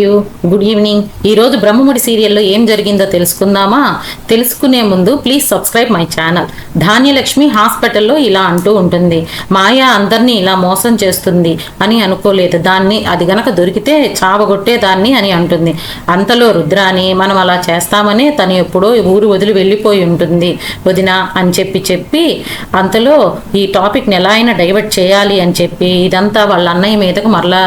You good evening ఈరోజు బ్రహ్మముడి సీరియల్లో ఏం జరిగిందో తెలుసుకుందామా? తెలుసుకునే ముందు please subscribe my channel Dhanyalakshmi హాస్పిటల్లో ఇలా అంటూ ఉంటుంది. మాయా అందరినీ ఇలా మోసం చేస్తుంది అని అనుకోలేదు. దాన్ని అది గనక దొరికితే చావగొట్టేదాన్ని అని అంటుంది. అంతలో రుద్రాని మనం అలా చేస్తామనే తను ఎప్పుడో ఊరు వదిలి వెళ్ళిపోయి ఉంటుంది. వదిన అని చెప్పి చెప్పి అంతలో ఈ టాపిక్ని ఎలా అయినా డైవర్ట్ చేయాలి అని చెప్పి ఇదంతా వాళ్ళ అన్నయ్య మీదకు మరలా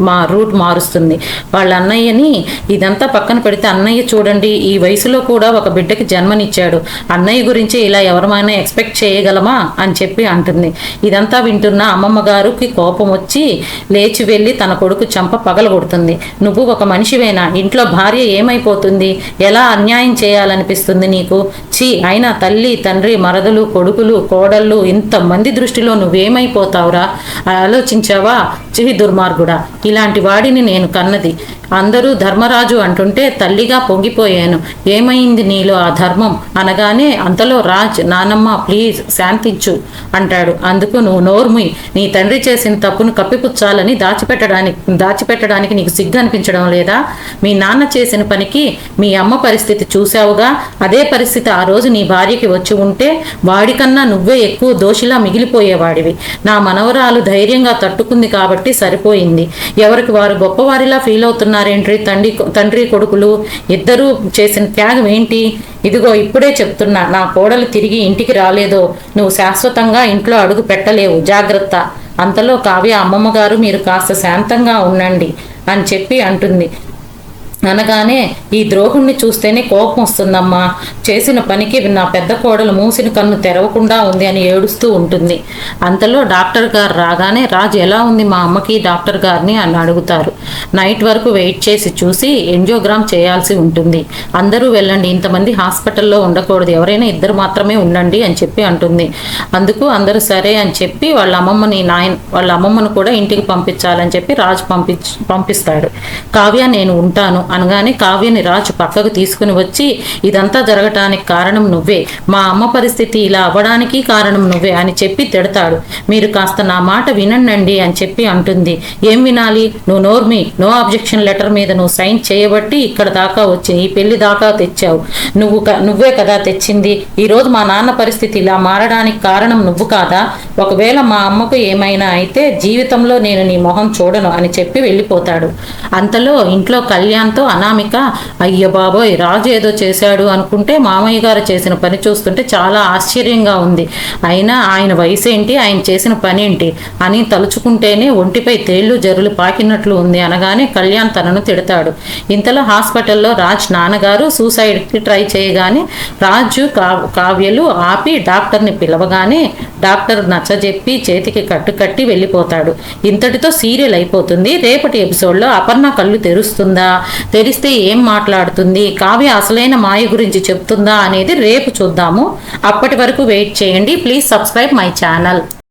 మా రూట్ మారుస్తుంది. వాళ్ళ అన్నయ్యని ఇదంతా పక్కన పెడితే అన్నయ్య చూడండి ఈ వయసులో కూడా ఒక బిడ్డకి జన్మనిచ్చాడు. అన్నయ్య గురించి ఇలా ఎవరమైనా ఎక్స్పెక్ట్ చేయగలమా? అని చెప్పి అంటుంది. ఇదంతా వింటున్న అమ్మమ్మ గారికి కోపం వచ్చి లేచి వెళ్ళి తన కొడుకు చంప పగలగొడుతుంది నువ్వు ఒక మనిషివేనా? ఇంట్లో భార్య ఏమైపోతుంది? ఎలా అన్యాయం చేయాలనిపిస్తుంది నీకు? ఛీ అయినా తల్లి తండ్రి మరదలు కొడుకులు కోడళ్ళు ఇంతమంది దృష్టిలో నువ్వేమైపోతావురా? ఆలోచించావా? చిహి దుర్మార్గుడా. ఇలాంటి వాడిని నేను కన్నది. అందరూ ధర్మరాజు అంటుంటే తల్లిగా పొంగిపోయాను. ఏమైంది నీలో ఆ ధర్మం? అనగానే అంతలో రాజ్ నానమ్మ ప్లీజ్ శాంతించు అంటాడు. అందుకు నువ్వు నోర్మి నీ తండ్రి చేసిన తప్పును కప్పిపుచ్చాలని దాచిపెట్టడానికి దాచిపెట్టడానికి నీకు సిగ్గు అనిపించడం లేదా? మీ నాన్న చేసిన పనికి మీ అమ్మ పరిస్థితి చూశావుగా? అదే పరిస్థితి ఆ రోజు నీ భార్యకి వచ్చి ఉంటే వాడికన్నా నువ్వే ఎక్కువ దోషిలా మిగిలిపోయేవాడివి. నా మనవరాలు ధైర్యంగా తట్టుకుంది కాబట్టి సరిపోయింది. ఎవరికి వారు గొప్పవారిలా ఫీల్ అవుతున్నారేంటి? తండ్రి తండ్రి కొడుకులు ఇద్దరూ చేసిన త్యాగం ఏంటి? ఇదిగో ఇప్పుడే చెప్తున్నా నా కోడలు తిరిగి ఇంటికి రాలేదో నువ్వు శాశ్వతంగా ఇంట్లో అడుగు పెట్టలేవు జాగ్రత్త. అంతలో కావ్య అమ్మమ్మ గారు మీరు కాస్త శాంతంగా ఉండండి అని చెప్పి అంటుంది. అనగానే ఈ ద్రోహుణ్ణి చూస్తేనే కోపం వస్తుందమ్మా. చేసిన పనికి నా పెద్ద కోడలు మూసిన కన్ను తెరవకుండా ఉంది అని ఏడుస్తూ ఉంటుంది. అంతలో డాక్టర్ గారు రాగానే రాజు ఎలా ఉంది మా అమ్మకి? డాక్టర్ గారిని అని అడుగుతారు. నైట్ వరకు వెయిట్ చేసి చూసి ఎంజియోగ్రామ్ చేయాల్సి ఉంటుంది. అందరూ వెళ్ళండి. ఇంతమంది హాస్పిటల్లో ఉండకూడదు. ఎవరైనా ఇద్దరు మాత్రమే ఉండండి అని చెప్పి అంటుంది. అందుకు అందరూ సరే అని చెప్పి వాళ్ళ అమ్మమ్మని నాయన వాళ్ళ అమ్మమ్మను కూడా ఇంటికి పంపించాలని చెప్పి రాజు పంపి పంపిస్తాడు. కావ్య నేను ఉంటాను అనగానే కావ్యని రాజు పక్కకు తీసుకుని వచ్చి ఇదంతా జరగటానికి కారణం నువ్వే. మా అమ్మ పరిస్థితి ఇలా అవ్వడానికి కారణం నువ్వే అని చెప్పి తిడతాడు. మీరు కాస్త నా మాట వినండి అని చెప్పి అంటుంది. ఏం వినాలి? నువ్వు నోర్మి నో అబ్జెక్షన్ లెటర్ మీద నువ్వు సైన్ చేయబట్టి ఇక్కడ దాకా వచ్చి ఈ పెళ్ళి దాకా తెచ్చావు. నువ్వు క- నువ్వే కదా తెచ్చింది. ఈరోజు మా నాన్న పరిస్థితి ఇలా మారడానికి కారణం నువ్వు కాదా? ఒకవేళ మా అమ్మకు ఏమైనా అయితే జీవితంలో నేను నీ మొహం చూడను అని చెప్పి వెళ్ళిపోతాడు. అంతలో ఇంట్లో కళ్యాణ్తో అనామిక అయ్య బాబోయ్ రాజు ఏదో చేశాడు అనుకుంటే మామయ్య గారు చేసిన పని చూస్తుంటే చాలా ఆశ్చర్యంగా ఉంది. అయినా ఆయన వయసు ఏంటి ఆయన చేసిన పని ఏంటి అని తలుచుకుంటేనే ఒంటిపై తేళ్ళు జరులు పాకినట్లు ఉంది అనగానే కళ్యాణ్ తనను తిడతాడు. ఇంతలో హాస్పిటల్లో రాజ్ నాన్నగారు సూసైడ్కి ట్రై చేయగానే రాజు కావ్యలు ఆపి డాక్టర్ని పిలవగానే డాక్టర్ నచ్చజెప్పి చేతికి కట్టు కట్టి వెళ్ళిపోతాడు. ఇంతటితో సీరియల్ అయిపోతుంది. రేపటి ఎపిసోడ్లో అపర్ణ కళ్ళు తెరుస్తుందా? తెరిస్తే ఏం మాట్లాడుతుంది? కావ్య అసలైన మాయ గురించి చెప్తుందా అనేది రేపు చూద్దాము. అప్పటి వరకు వెయిట్ చేయండి. Please subscribe my channel.